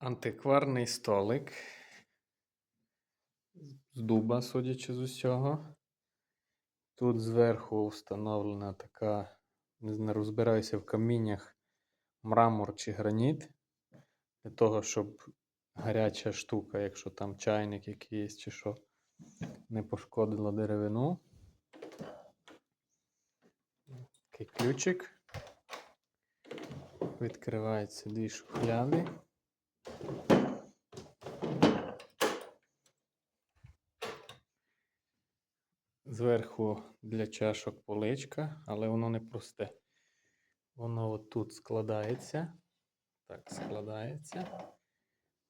Антикварний столик з дуба, судячи з усього. Тут зверху встановлена така, не знаю, розбираюся в каміннях, мрамор чи граніт. Для того, щоб гаряча штука, якщо там чайник якийсь чи що, не пошкодила деревину. Такий ключик. Відкриваються дві шухляди. Зверху для чашок поличка, але воно не просте. Воно отут складається. Так, складається.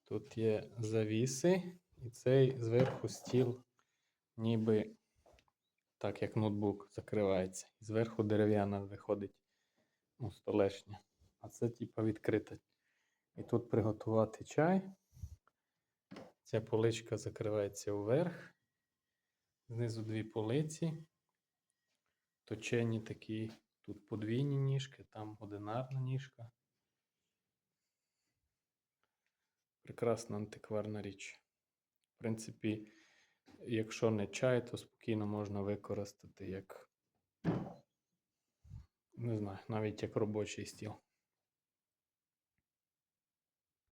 Тут є завіси, і цей зверху стіл, ніби так, як ноутбук, закривається. І зверху дерев'яна виходить ну, столешня. А це типа відкрита. І тут приготувати чай. Ця поличка закривається вверх. Знизу дві полиці. Точені такі. Тут подвійні ніжки, там одинарна ніжка. Прекрасна антикварна річ. В принципі, якщо не чай, то спокійно можна використати як, не знаю, навіть як робочий стіл.